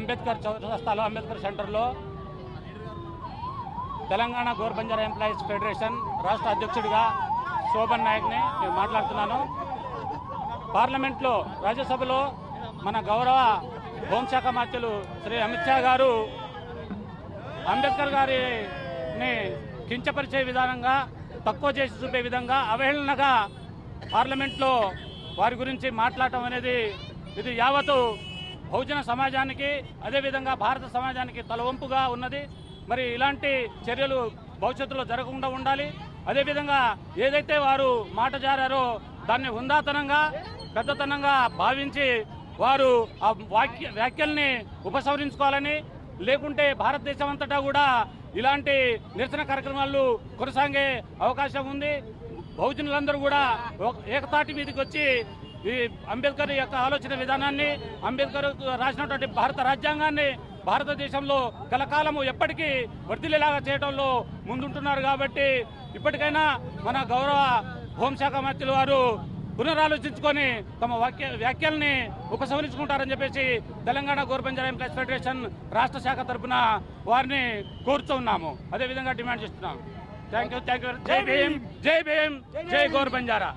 అంబేద్కర్ చౌరస్తాలో అంబేద్కర్ సెంటర్లో Telangana Gor Banjara employees federation రాష్ట్ర అధ్యక్షుడిగా శోభన్ నాయక్ని నేను మాట్లాడుతున్నాను. పార్లమెంట్లో రాజ్యసభలో మన గౌరవ హోంశాఖ మంత్రులు శ్రీ అమిత్ షా గారు అంబేద్కర్ గారిని కించపరిచే విధానంగా తక్కువ చేసి చూపే విధంగా అవహేళనగా పార్లమెంట్లో వారి గురించి మాట్లాడటం అనేది ఇది యావత్తు బహుజన సమాజానికి అదేవిధంగా భారత సమాజానికి తలవంపుగా ఉన్నది. మరి ఇలాంటి చర్యలు భవిష్యత్తులో జరగకుండా ఉండాలి. అదేవిధంగా ఏదైతే వారు మాట జారారో దాన్ని హుందాతనంగా పెద్దతనంగా భావించి వారు ఆ వాక్య వ్యాఖ్యల్ని ఉపసంహరించుకోవాలని లేకుంటే భారతదేశం అంతటా కూడా ఇలాంటి నిరసన కార్యక్రమాలు కొనసాగే అవకాశం ఉంది. బహుజనులందరూ కూడా ఒక- ఏకతాటి మీదకి వచ్చి ఈ అంబేద్కర్ యొక్క ఆలోచన విధానాన్ని అంబేద్కర్ రాసినటువంటి భారత రాజ్యాంగాన్ని భారతదేశంలో కలకాలము ఎప్పటికీ వర్దిలేలాగా చేయడంలో ముందుంటున్నారు కాబట్టి ఇప్పటికైనా మన గౌరవ హోంశాఖ మంత్రులు వారు పునరాలోచించుకొని తమ వాక్య వ్యాఖ్యల్ని ఉపసంహరించుకుంటారని చెప్పేసి తెలంగాణ గోర్బంజారా ప్రెస్ ఫెడరేషన్ రాష్ట్ర శాఖ తరఫున వారిని కోరుతూ ఉన్నాము. అదేవిధంగా డిమాండ్ చేస్తున్నాము. Thank you thank you. జై భీమ్ జై భీమ్ జై గోర్ బంజారా